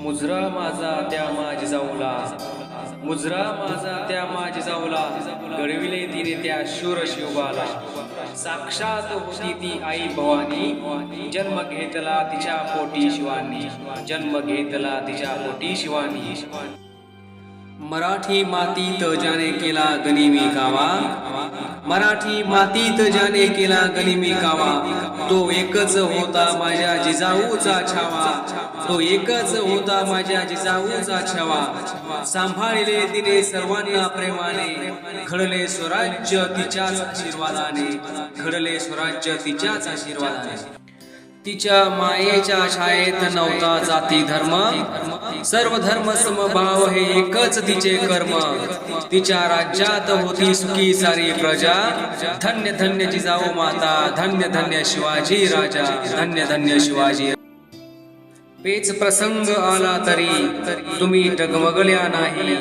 मुजरा माझा त्या माझी जाऊला. मुजरा माझा त्या माझी जाऊला. घडविले तिने त्या शूर शिवबाला. साक्षात होती ती आई भवानी. जन्म घेतला तिच्या पोटी शिवानी. जन्म घेतला तिच्या पोटी शिवानी. मराठी मातीत जाने केला गनिमी गावा. मराठी मातीत ज्याने केला गलिमी कावा तो एकच होता माझ्या जिजाऊचा छावा. तो एकच होता माझ्या जिजाऊचा छावा. सांभाळले तिने सर्वांना प्रेमाने घडले स्वराज्य तिच्याच आशीर्वादाने घडले स्वराज्य तिच्याच आशीर्वादाने. तिच्या मायेच्या छायेत नव्हता जाती धर्म. सर्व धर्म समभाव हे एकच तिचे कर्म. तिच्या राज्यात होती सुखी सारी प्रजा. धन्य धन्य जिजाऊ माता धन्य धन्य शिवाजी राजा धन्य धन्य शिवाजी पेच प्रसंग आला तरी तुम्ही डगमगल्या नाही.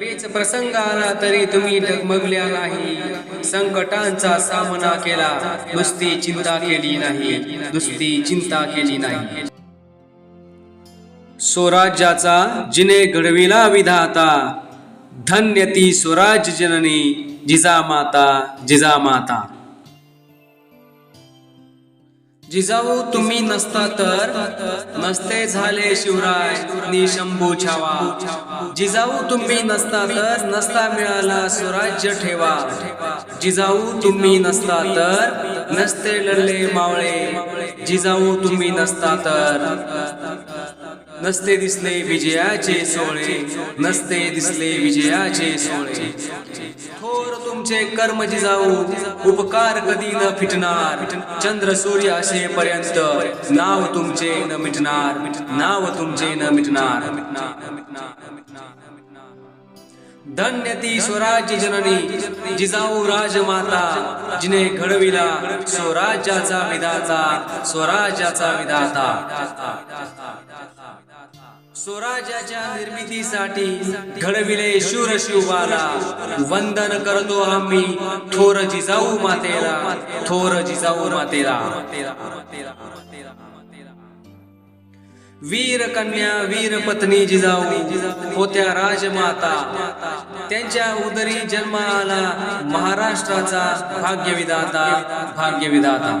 पेच प्रसंग आला तरी तुम्ही डगमगल्या नाही. संकटांचा सामना केला नुसती चिंता केली नाही. नुसती चिंता केली नाही. स्वराज्याचा जिने घडविला विधाता धन्य ती स्वराज जननी जिजामाता जिजामाता. जिजाऊ तुम्ही नसता तर नसते झाले शिवराय निशंभू छावा. जिजाऊ तुम्ही नसता तर नसता मिळाला स्वराज्य ठेवा. जिजाऊ तुम्ही नसता तर नसते लढले मावळे. जिजाऊ तुम्ही नसता तर नसते दिसले विजयाचे सोळे. नसते दिसले विजयाचे सोळे. थोर तुमचे कर्म जिजाऊ उपकार कधी न फिटणार. चंद्र सूर्य असेपर्यंत नाव तुमचे न मिटणार. नाव तुमचे न मिटणार. धन्य ती स्वराज्य जननी जिजाऊ राजमाता जिने घडविला स्वराज्याचा विधाता स्वराज्याचा विधाता. स्वराज्याच्या निर्मितीसाठी घडविले शूर शिवबाला. वंदन करतो आम्ही थोर जिजाऊ मातेला. थोर जिजाऊ मातेला. वीर कन्या वीर पत्नी जिजाऊ होत्या राजमाता. त्यांच्या उदरी जन्म आला महाराष्ट्राचा भाग्यविदाता भाग्यविदाता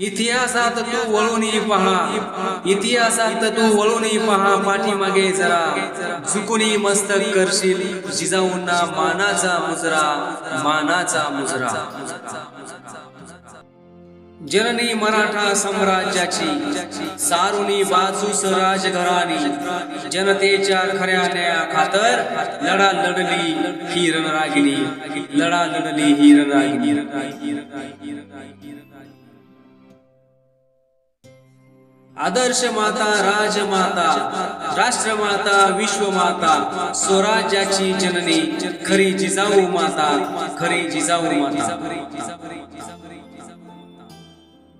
इतिहासात तू वळून पहा. इतिहासात तू वळून पहा. पाठीमागे जरा. झुकुनी मस्तक करशील. जिजाऊंना मानाचा मुजरा. मानाचा मुजरा. जननी मराठा साम्राज्याची. सारुनी बाजूस राजघराणी जनतेच्या खऱ्या न्याया खातर लढा लढली ही रणरागिणी. लढा लढली ही रणरागिणी. आदर्श माता राजमाता राष्ट्रमाता विश्वमाता स्वराज्याची जननी खरी जिजाऊ माता खरी जिजाऊ माता.